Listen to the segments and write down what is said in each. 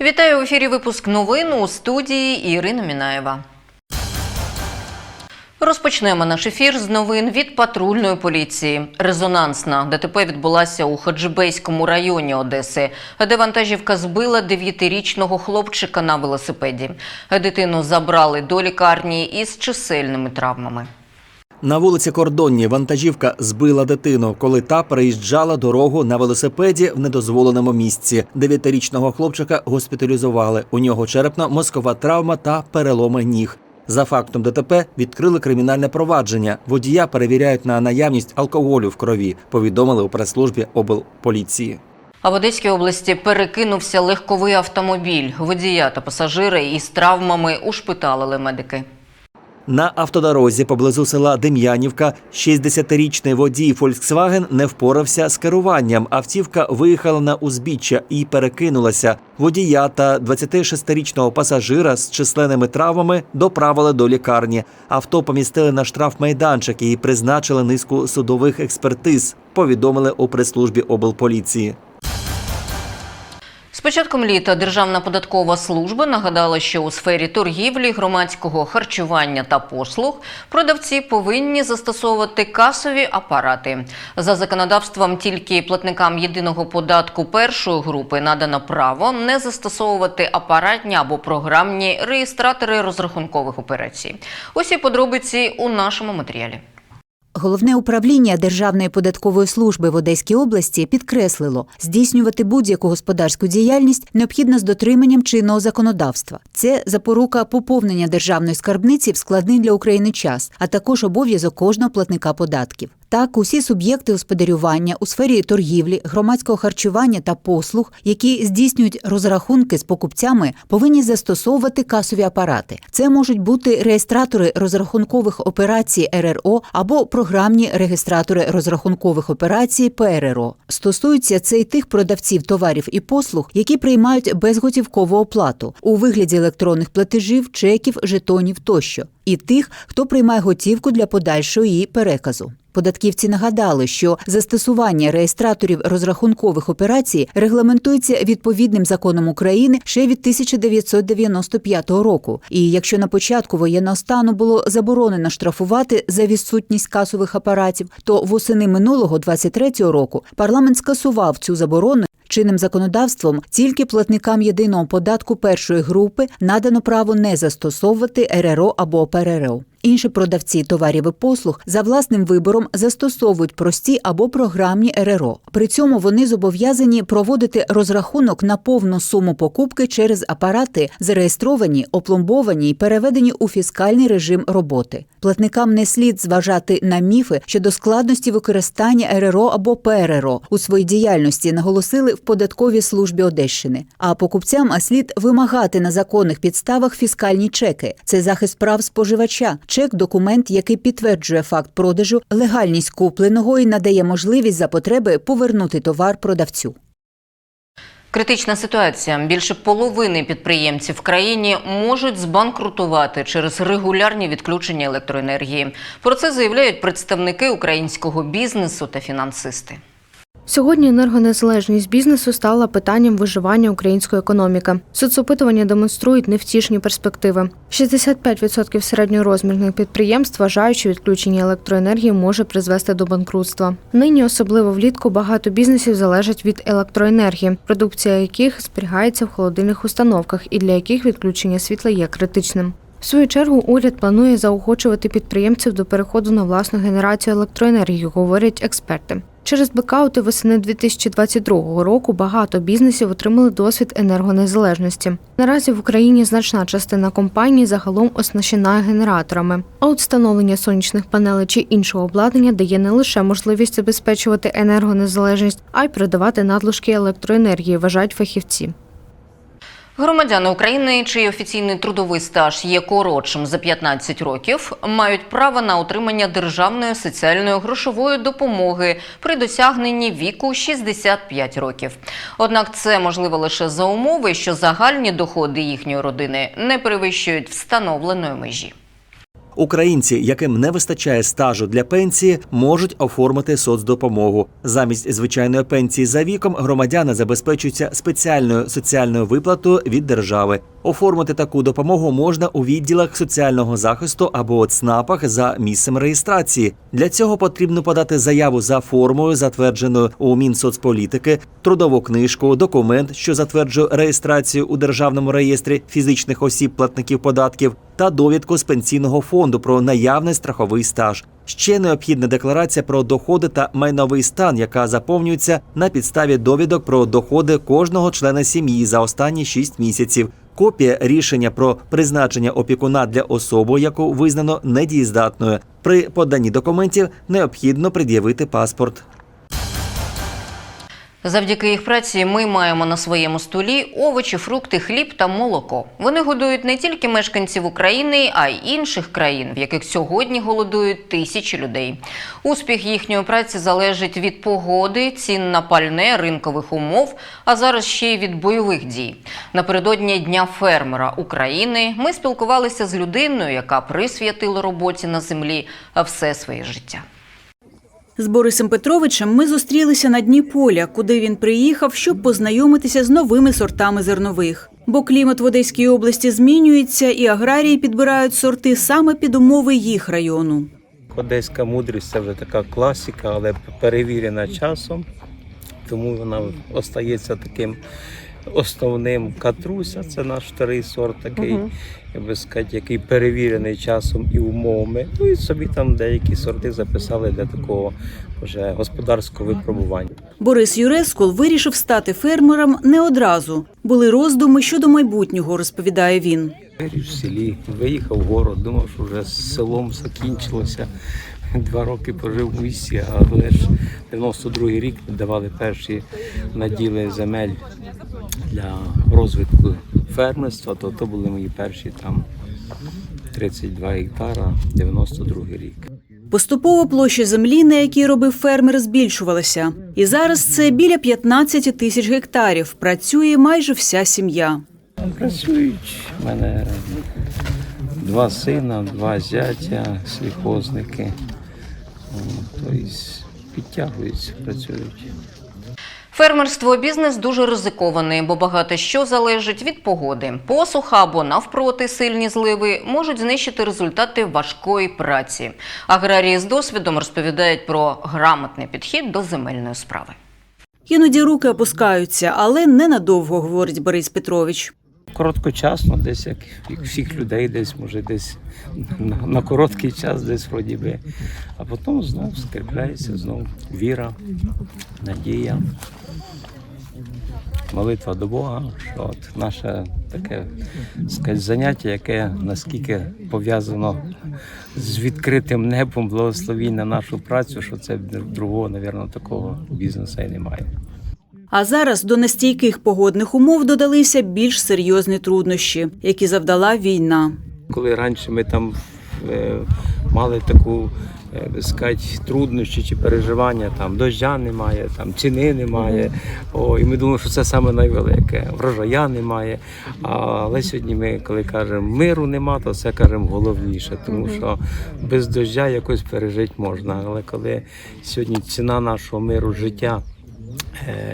Вітаю в ефірі випуск новин у студії Ірина Мінаєва. Розпочнемо наш ефір з новин від патрульної поліції. Резонансна ДТП відбулася у Хаджибейському районі Одеси, де вантажівка збила дев'ятирічного хлопчика на велосипеді. Дитину забрали до лікарні із чисельними травмами. На вулиці Кордонні вантажівка збила дитину, коли та переїжджала дорогу на велосипеді в недозволеному місці. Дев'ятирічного хлопчика госпіталізували. У нього черепно-мозкова травма та переломи ніг. За фактом ДТП відкрили кримінальне провадження. Водія перевіряють на наявність алкоголю в крові. Повідомили у прес-службі облполіції. А в Одеській області перекинувся легковий автомобіль. Водія та пасажири із травмами ушпиталили медики. На автодорозі поблизу села Дем'янівка 60-річний водій Volkswagen не впорався з керуванням. Автівка виїхала на узбіччя і перекинулася. Водія та 26-річного пасажира з численними травмами доправили до лікарні. Авто помістили на штрафмайданчик і призначили низку судових експертиз. Повідомили у прес-службі облполіції. З початком літа Державна податкова служба нагадала, що у сфері торгівлі, громадського харчування та послуг продавці повинні застосовувати касові апарати. За законодавством тільки платникам єдиного податку першої групи надано право не застосовувати апаратні або програмні реєстратори розрахункових операцій. Усі подробиці у нашому матеріалі. Головне управління Державної податкової служби в Одеській області підкреслило, здійснювати будь-яку господарську діяльність необхідно з дотриманням чинного законодавства. Це запорука поповнення державної скарбниці в складний для України час, а також обов'язок кожного платника податків. Так, усі суб'єкти господарювання у сфері торгівлі, громадського харчування та послуг, які здійснюють розрахунки з покупцями, повинні застосовувати касові апарати. Це можуть бути реєстратори розрахункових операцій РРО або програмні регістратори розрахункових операцій ПРРО. Стосується це й тих продавців товарів і послуг, які приймають безготівкову оплату у вигляді електронних платежів, чеків, жетонів тощо, і тих, хто приймає готівку для подальшого її переказу. Податківці нагадали, що застосування реєстраторів розрахункових операцій регламентується відповідним законом України ще від 1995 року. І якщо на початку воєнного стану було заборонено штрафувати за відсутність касових апаратів, то восени минулого 23-го року парламент скасував цю заборону. Чинним законодавством тільки платникам єдиного податку першої групи надано право не застосовувати РРО або ПРРО. Інші продавці товарів і послуг за власним вибором застосовують прості або програмні РРО. При цьому вони зобов'язані проводити розрахунок на повну суму покупки через апарати, зареєстровані, опломбовані і переведені у фіскальний режим роботи. Платникам не слід зважати на міфи щодо складності використання РРО або ПРРО у своїй діяльності, наголосили в податковій службі Одещини. А покупцям слід вимагати на законних підставах фіскальні чеки. Це захист прав споживача. Чек документ, який підтверджує факт продажу, легальність купленого і надає можливість за потреби повернути товар продавцю. Критична ситуація. Більше половини підприємців в країні можуть збанкрутувати через регулярні відключення електроенергії. Про це заявляють представники українського бізнесу та фінансисти. Сьогодні енергонезалежність бізнесу стала питанням виживання української економіки. Соцопитування демонструють невтішні перспективи. 65% середньорозмірних підприємств вважають, що відключення електроенергії може призвести до банкрутства. Нині, особливо влітку, багато бізнесів залежать від електроенергії, продукція яких зберігається в холодильних установках і для яких відключення світла є критичним. В свою чергу уряд планує заохочувати підприємців до переходу на власну генерацію електроенергії, говорять експерти. Через блекаути восени 2022 року багато бізнесів отримали досвід енергонезалежності. Наразі в Україні значна частина компаній загалом оснащена генераторами. А от встановлення сонячних панелей чи іншого обладнання дає не лише можливість забезпечувати енергонезалежність, а й передавати надлишки електроенергії, вважають фахівці. Громадяни України, чий офіційний трудовий стаж є коротшим за 15 років, мають право на отримання державної соціальної грошової допомоги при досягненні віку 65 років. Однак це можливо лише за умови, що загальні доходи їхньої родини не перевищують встановленої межі. Українці, яким не вистачає стажу для пенсії, можуть оформити соцдопомогу. Замість звичайної пенсії за віком громадяни забезпечуються спеціальною соціальною виплатою від держави. Оформити таку допомогу можна у відділах соціального захисту або ЦНАПах за місцем реєстрації. Для цього потрібно подати заяву за формою, затвердженою у Мінсоцполітики, трудову книжку, документ, що затверджує реєстрацію у державному реєстрі фізичних осіб платників податків, та довідку з пенсійного фонду про наявний страховий стаж. Ще необхідна декларація про доходи та майновий стан, яка заповнюється на підставі довідок про доходи кожного члена сім'ї за останні 6 місяців. Копія рішення про призначення опікуна для особи, яку визнано недієздатною. При поданні документів необхідно пред'явити паспорт. Завдяки їх праці ми маємо на своєму столі овочі, фрукти, хліб та молоко. Вони годують не тільки мешканців України, а й інших країн, в яких сьогодні голодують тисячі людей. Успіх їхньої праці залежить від погоди, цін на пальне, ринкових умов, а зараз ще й від бойових дій. Напередодні Дня фермера України ми спілкувалися з людиною, яка присвятила роботі на землі все своє життя. З Борисом Петровичем ми зустрілися на дні поля, куди він приїхав, щоб познайомитися з новими сортами зернових. Бо клімат в Одеській області змінюється, і аграрії підбирають сорти саме під умови їх району. Одеська мудрість це вже така класика, але перевірена часом, тому вона остається таким основним катруся. Це наш старий сорт, такий, я би сказати, який перевірений часом і умовами. Ну і собі там деякі сорти записали для такого вже господарського випробування. Борис Юрескул вирішив стати фермером не одразу. Були роздуми щодо майбутнього, розповідає він. В селі, виїхав в город, думав, що вже з селом закінчилося. Два роки пожив в місті, але ж 92-й рік давали перші наділи земель для розвитку фермерства, то то були мої перші там 32 гектара, 92-й рік. Поступово площа землі, на якій робив фермер, збільшувалася. І зараз це біля 15 тисяч гектарів. Працює майже вся сім'я. Там Працюють. У мене два сина, два зятя, сільхозники. О, Тобто підтягуються, працюють. Фермерство бізнес дуже ризикований, бо багато що залежить від погоди. Посуха або навпроти сильні зливи можуть знищити результати важкої праці. Аграрії з досвідом розповідають про грамотний підхід до земельної справи. Іноді руки опускаються, але ненадовго, говорить Борис Петрович. Короткочасно, десь як, всіх людей, десь може десь на, короткий час, десь вроді би. А потім знову скріпляється, знову віра, надія, молитва до Бога. Що от наше таке сказати, заняття, яке наскільки пов'язано з відкритим небом, благословінь на нашу працю, що це другого, мабуть, такого бізнесу і немає. А зараз до нестійких погодних умов додалися більш серйозні труднощі, які завдала війна. Коли раніше ми там е, мали таку е, би сказати, труднощі чи переживання, там дождя немає, там ціни немає. О, і ми думали, що це саме найвелике. Врожая немає. Але сьогодні ми, коли кажемо миру нема, то це кажемо головніше, тому що без дождя якось пережити можна. Але коли сьогодні ціна нашого миру, життя е,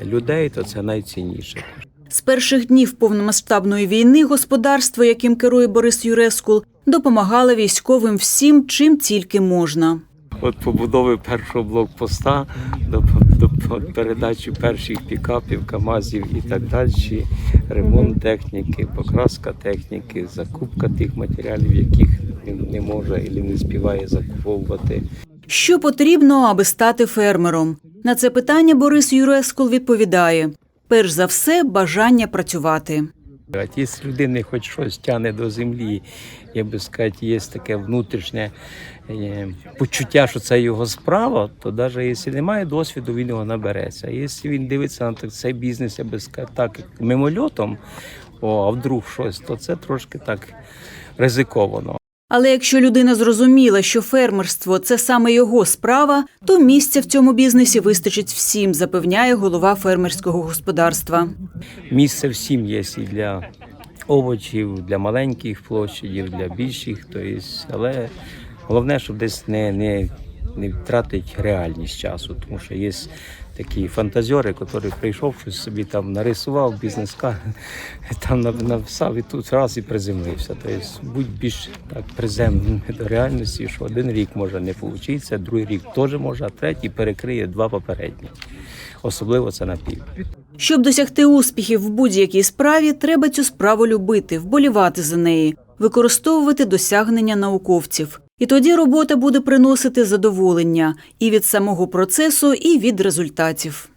людей, то це найцінніше. З перших днів повномасштабної війни господарство, яким керує Борис Юрескул, допомагало військовим всім, чим тільки можна. От побудови першого блокпоста до, до передачі перших пікапів, КАМАЗів і так далі, ремонт техніки, покраска техніки, закупка тих матеріалів, яких він не може і не співає закуповувати. Що потрібно, аби стати фермером? На це питання Борис Юрескул відповідає: перш за все, бажання працювати. А якщо людини хоч щось тягне до землі, як би сказати, є таке внутрішнє е, почуття, що це його справа, то навіть якщо немає досвіду, він його набереться. Якщо він дивиться на цей бізнес, я би сказати, так мимольотом, о, а вдруг щось, то це трошки так ризиковано. Але якщо людина зрозуміла, що фермерство це саме його справа, то місця в цьому бізнесі вистачить всім, запевняє голова фермерського господарства. Місце всім є і для овочів для маленьких площадів, для більших. Тобто, але головне, щоб десь не, не, не втратити реальність часу, тому що є такі фантазери, які прийшов, щось собі там нарисував, бізнес-кар, там нап- написав і тут раз і приземлився. Тобто будь більш так приземленим до реальності, що один рік може не вийти, другий рік теж може, а третій перекриє два попередні. Особливо це на пів. Щоб досягти успіхів в будь-якій справі, треба цю справу любити, вболівати за неї, використовувати досягнення науковців. І тоді робота буде приносити задоволення і від самого процесу, і від результатів.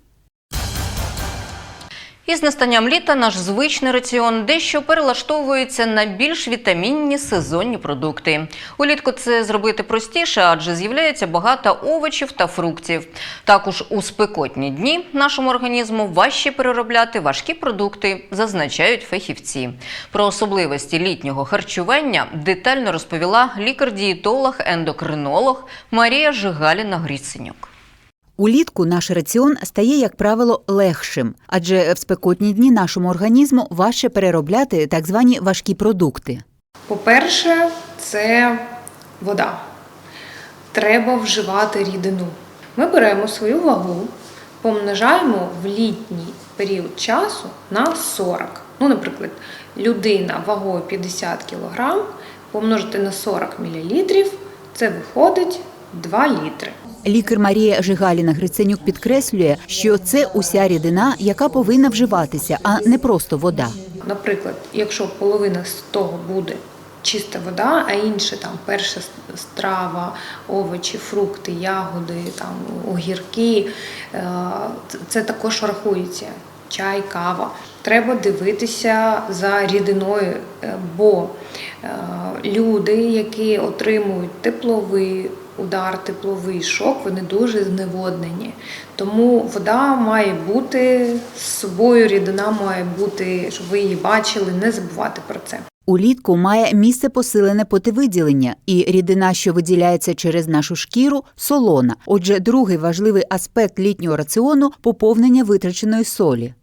Із настанням літа наш звичний раціон дещо перелаштовується на більш вітамінні сезонні продукти. Улітку це зробити простіше, адже з'являється багато овочів та фруктів. Також у спекотні дні нашому організму важче переробляти важкі продукти, зазначають фахівці. Про особливості літнього харчування детально розповіла лікар-дієтолог, ендокринолог Марія Жигаліна Гріценюк. Улітку наш раціон стає, як правило, легшим, адже в спекотні дні нашому організму важче переробляти так звані важкі продукти. По-перше, це вода. Треба вживати рідину. Ми беремо свою вагу, помножаємо в літній період часу на 40. Ну, наприклад, людина вагою 50 кг помножити на 40 мл, це виходить 2 літри. Лікар Марія Жигаліна Гриценюк підкреслює, що це уся рідина, яка повинна вживатися, а не просто вода. Наприклад, якщо половина з того буде чиста вода, а інше там перша страва, овочі, фрукти, ягоди, там огірки, е, це- також рахується. Чай, кава. Треба дивитися за рідиною, е, бо е, люди, які отримують тепловий удар, тепловий шок, вони дуже зневоднені. Тому вода має бути з собою, рідина має бути, щоб ви її бачили, не забувати про це. Улітку має місце посилене потивиділення, і рідина, що виділяється через нашу шкіру, солона. Отже, другий важливий аспект літнього раціону поповнення витраченої солі.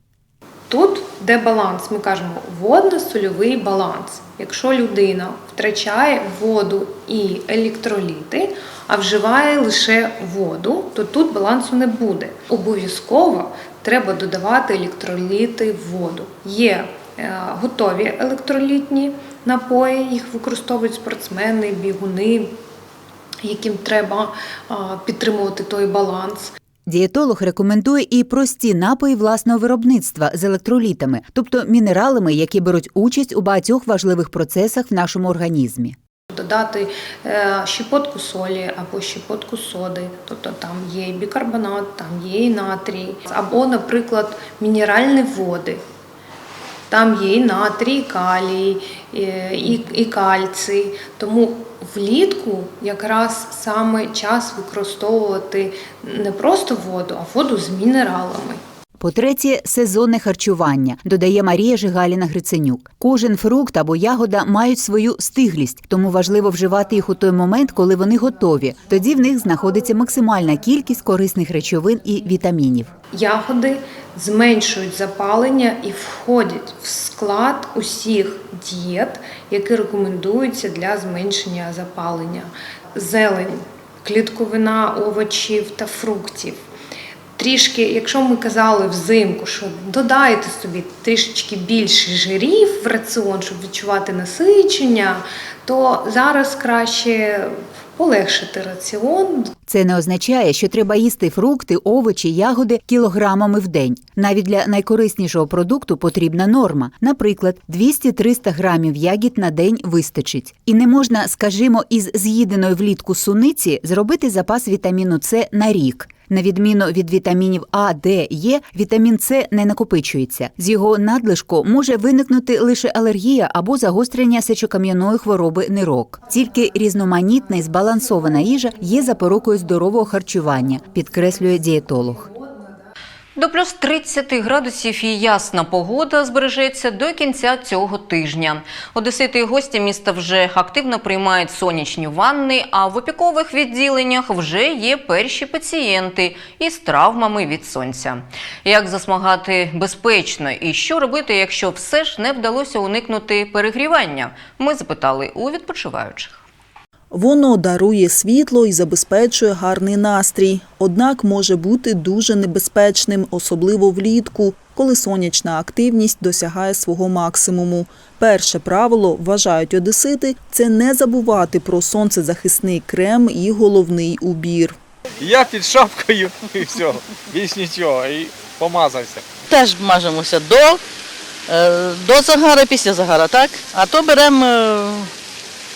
Тут де баланс, ми кажемо водно-сольовий баланс. Якщо людина втрачає воду і електроліти, а вживає лише воду, то тут балансу не буде. Обов'язково треба додавати електроліти в воду. Є е, готові електролітні напої, їх використовують спортсмени, бігуни, яким треба підтримувати той баланс. Дієтолог рекомендує і прості напої власного виробництва з електролітами, тобто мінералами, які беруть участь у багатьох важливих процесах в нашому організмі. Додати е, щепотку солі або щепотку соди, тобто там є і бікарбонат, там є і натрій, або, наприклад, мінеральні води. Там є і натрій, і калій, і, і, і кальцій. Тому влітку якраз саме час використовувати не просто воду, а воду з мінералами. По-третє, сезонне харчування, додає Марія Жигаліна Гриценюк. Кожен фрукт або ягода мають свою стиглість, тому важливо вживати їх у той момент, коли вони готові. Тоді в них знаходиться максимальна кількість корисних речовин і вітамінів. Ягоди зменшують запалення і входять в склад усіх дієт, які рекомендуються для зменшення запалення. Зелень, клітковина овочів та фруктів. Трішки, якщо ми казали взимку, що додайте собі трішечки більше жирів в раціон, щоб відчувати насичення, то зараз краще полегшити раціон, Це не означає, що треба їсти фрукти, овочі, ягоди кілограмами в день. Навіть для найкориснішого продукту потрібна норма. Наприклад, 200-300 грамів ягід на день вистачить. І не можна, скажімо, із з'їденої влітку суниці зробити запас вітаміну С на рік. На відміну від вітамінів А, Д, Е, вітамін С не накопичується. З його надлишку може виникнути лише алергія або загострення сечокам'яної хвороби нирок. Тільки різноманітна і збалансована їжа є запорукою здорового харчування, підкреслює дієтолог. До плюс 30 градусів і ясна погода збережеться до кінця цього тижня. Одесити і гості міста вже активно приймають сонячні ванни, а в опікових відділеннях вже є перші пацієнти із травмами від сонця. Як засмагати безпечно і що робити, якщо все ж не вдалося уникнути перегрівання? Ми запитали у відпочиваючих. Воно дарує світло і забезпечує гарний настрій, однак може бути дуже небезпечним, особливо влітку, коли сонячна активність досягає свого максимуму. Перше правило, вважають одесити, це не забувати про сонцезахисний крем і головний убір. Я під шапкою і все, більш нічого, і помазався. Теж мажемося до, е, до загара, після загара, так? А то беремо е,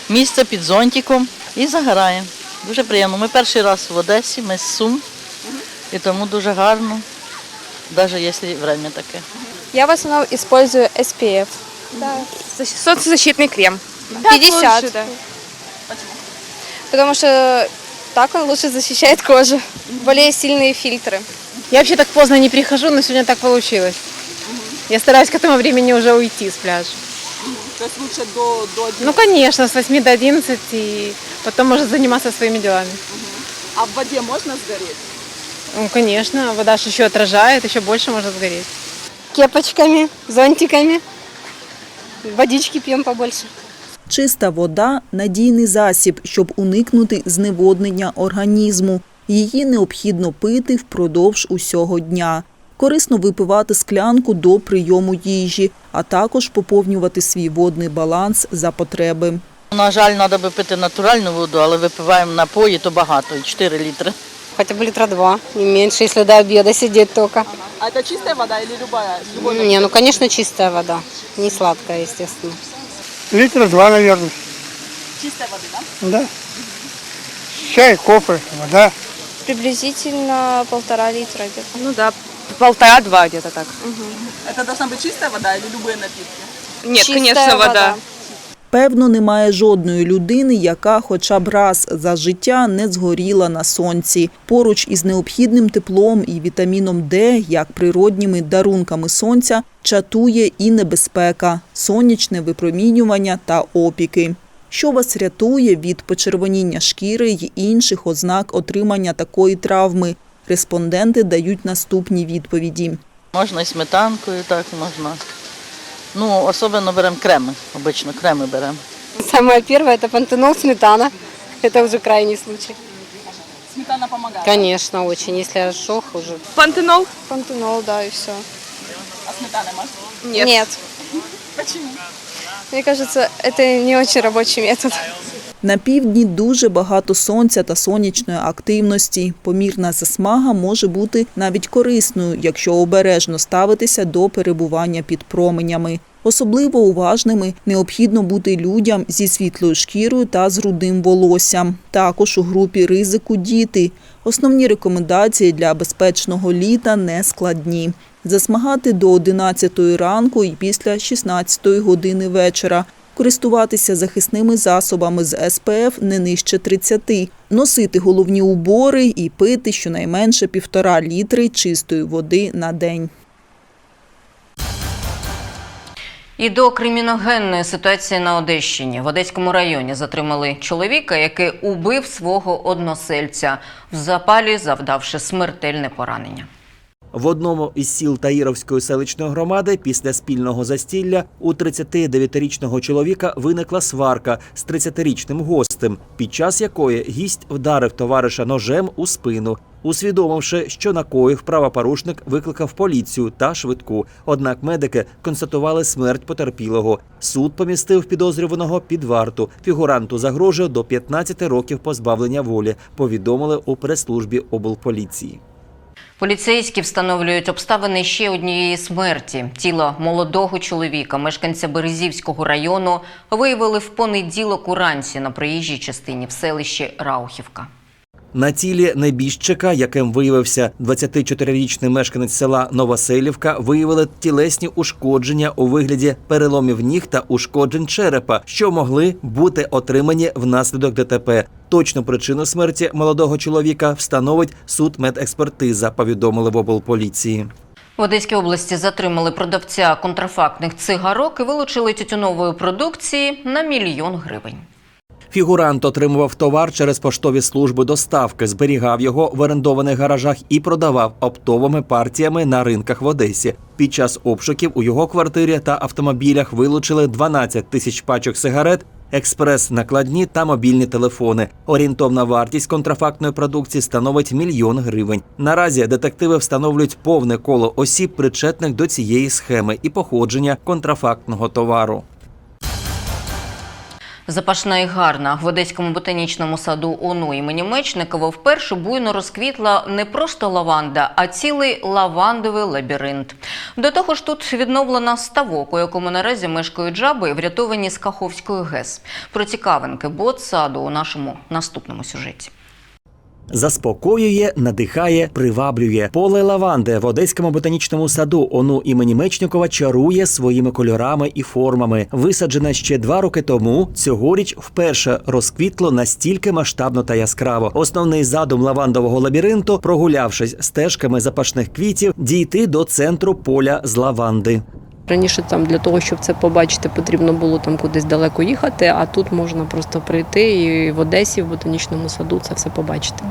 місце під зонтиком і загораємо. Дуже приємно. Ми перший раз в Одесі, ми з Сум, і тому дуже гарно, навіть якщо время таке. Я в основном использую SPF. Да. Солнцезащитный крем. 50. Потому что так он лучше защищает кожу. Более сильные фильтры. Я вообще так поздно не прихожу, но сегодня так получилось. Я стараюсь к этому времени уже уйти с пляжа. То есть лучше до, до Ну, конечно, с 8 до 11, и потом можно заниматься своими делами. А в воде можна згоріти? Ну, конечно, вода же еще отражает, еще больше можно сгореть. Кепочками, зонтиками. Водички пьем побольше. Чиста вода надійний засіб, щоб уникнути зневоднення організму. Її необхідно пити впродовж усього дня. Корисно випивати склянку до прийому їжі, а також поповнювати свій водний баланс за потреби. На жаль, треба би пити натуральну воду, але випиваємо напої, то багато, і 4 літри. Хотя бы литра два, не меньше, если до обеда сидеть только. А це чиста вода или любая? Не, ну, конечно, чистая вода. Не сладкая, естественно. Литра два, наверное. Чистая води, так? Да. Чай, кофе, вода. Приблизительно полтора литра где-то. Ну да, полтора-два где-то так. Це должна бути чиста вода или любые напитки? Нет, Чистая вода. Певно, немає жодної людини, яка хоча б раз за життя не згоріла на сонці. Поруч із необхідним теплом і вітаміном Д, як природніми дарунками сонця, чатує і небезпека, сонячне випромінювання та опіки. Що вас рятує від почервоніння шкіри й інших ознак отримання такої травми? Респонденти дають наступні відповіді. Можна і сметанкою, так можна. Ну, особливо беремо креми, обично креми беремо. Самое первое это пантенол, сметана. Это уже крайний случай. Сметана допомагає. Конечно, очень. Если ожог уже. Пантенол? Пантенол, да, и все. А сметана можна? Нет. Нет. Почему? Мне кажется, это не очень рабочий метод. На півдні дуже багато сонця та сонячної активності. Помірна засмага може бути навіть корисною, якщо обережно ставитися до перебування під променями. Особливо уважними необхідно бути людям зі світлою шкірою та з рудим волоссям. Також у групі ризику діти. Основні рекомендації для безпечного літа не складні. Засмагати до 11 ранку і після 16 години вечора користуватися захисними засобами з СПФ не нижче 30, носити головні убори і пити щонайменше півтора літри чистої води на день. І до криміногенної ситуації на Одещині в Одеському районі затримали чоловіка, який убив свого односельця в запалі, завдавши смертельне поранення. В одному із сіл Таїровської селищної громади після спільного застілля у 39-річного чоловіка виникла сварка з 30-річним гостем, під час якої гість вдарив товариша ножем у спину. Усвідомивши, що накоїв правопорушник, викликав поліцію та швидку. Однак медики констатували смерть потерпілого. Суд помістив підозрюваного під варту. Фігуранту загрожує до 15 років позбавлення волі. Повідомили у прес-службі облполіції. Поліцейські встановлюють обставини ще однієї смерті. Тіло молодого чоловіка, мешканця Березівського району, виявили в понеділок уранці на проїжджій частині в селищі Раухівка. На тілі небіжчика, яким виявився 24-річний мешканець села Новоселівка, виявили тілесні ушкодження у вигляді переломів ніг та ушкоджень черепа, що могли бути отримані внаслідок ДТП. Точну причину смерті молодого чоловіка встановить суд медекспертиза, повідомили в облполіції. В Одеській області затримали продавця контрафактних цигарок і вилучили тютюнової продукції на мільйон гривень. Фігурант отримував товар через поштові служби доставки, зберігав його в орендованих гаражах і продавав оптовими партіями на ринках в Одесі. Під час обшуків у його квартирі та автомобілях вилучили 12 тисяч пачок сигарет, експрес-накладні та мобільні телефони. Орієнтовна вартість контрафактної продукції становить мільйон гривень. Наразі детективи встановлюють повне коло осіб, причетних до цієї схеми і походження контрафактного товару. Запашна і гарна в Одеському ботанічному саду ОНУ імені Мечникова вперше буйно розквітла не просто лаванда, а цілий лавандовий лабіринт. До того ж, тут відновлена ставок, у якому наразі мешкають жаби, врятовані з Каховської ГЕС. Про цікавинки ботсаду у нашому наступному сюжеті. Заспокоює, надихає, приваблює. Поле лаванди в Одеському ботанічному саду ОНУ імені Мечникова чарує своїми кольорами і формами. Висаджене ще два роки тому, цьогоріч вперше розквітло настільки масштабно та яскраво. Основний задум лавандового лабіринту, прогулявшись стежками запашних квітів, дійти до центру поля з лаванди. Раніше там для того, щоб це побачити, потрібно було там кудись далеко їхати, а тут можна просто прийти і в Одесі, в ботанічному саду це все побачити.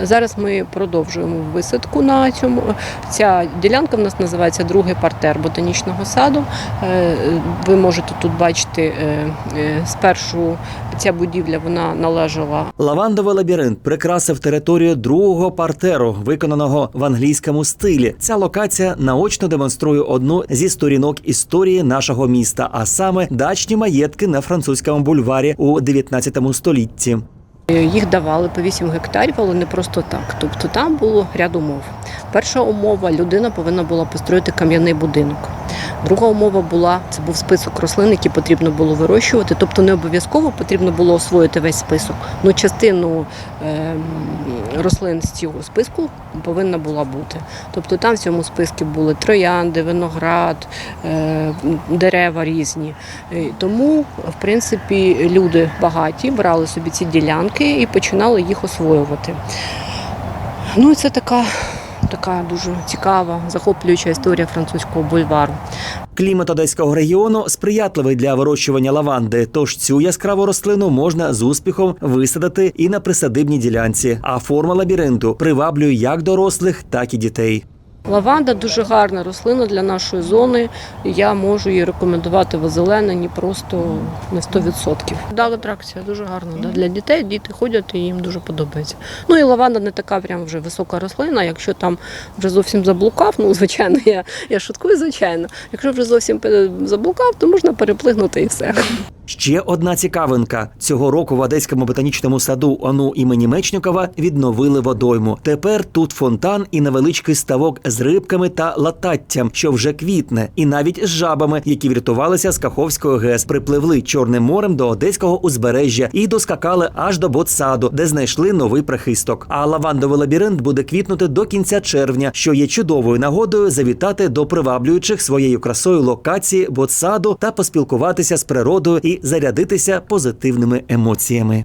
Зараз ми продовжуємо висадку на цьому. Ця ділянка в нас називається другий партер ботанічного саду. Е, Ви можете тут бачити е, е, спершу ця будівля вона належала Лавандовий лабіринт прикрасив територію другого партеру, виконаного в англійському стилі. Ця локація наочно демонструє одну зі сторінок історії нашого міста, а саме дачні маєтки на французькому бульварі у 19 столітті. Їх давали по 8 гектарів, але не просто так. Тобто там було ряд умов. Перша умова людина повинна була построїти кам'яний будинок. Друга умова була це був список рослин, які потрібно було вирощувати. Тобто не обов'язково потрібно було освоїти весь список. Ну частину е, рослин з цього списку повинна була бути. Тобто там в цьому списку були троянди, виноград, е, дерева різні. Е, Тому, в принципі, люди багаті брали собі ці ділянки і починали їх освоювати. Ну і це така, така дуже цікава, захоплююча історія французького бульвару. Клімат одеського регіону сприятливий для вирощування лаванди, тож цю яскраву рослину можна з успіхом висадити і на присадибній ділянці. А форма лабіринту приваблює як дорослих, так і дітей. Лаванда дуже гарна рослина для нашої зони. Я можу її рекомендувати в озелененні просто на 100%. Да, атракція дуже гарна. Да. Для дітей діти ходять і їм дуже подобається. Ну і лаванда не така прям вже висока рослина. Якщо там вже зовсім заблукав, ну звичайно, я, я шуткую, звичайно. Якщо вже зовсім заблукав, то можна переплигнути і все. Ще одна цікавинка: цього року в Одеському ботанічному саду ОНУ імені Мечникова відновили водойму. Тепер тут фонтан і невеличкий ставок з рибками та лататтям, що вже квітне, і навіть з жабами, які врятувалися з Каховської ГЕС, припливли Чорним морем до одеського узбережжя і доскакали аж до ботсаду, де знайшли новий прихисток. А лавандовий лабіринт буде квітнути до кінця червня, що є чудовою нагодою завітати до приваблюючих своєю красою локації ботсаду та поспілкуватися з природою зарядитися позитивними емоціями.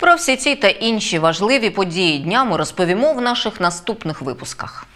Про всі ці та інші важливі події дня ми розповімо в наших наступних випусках.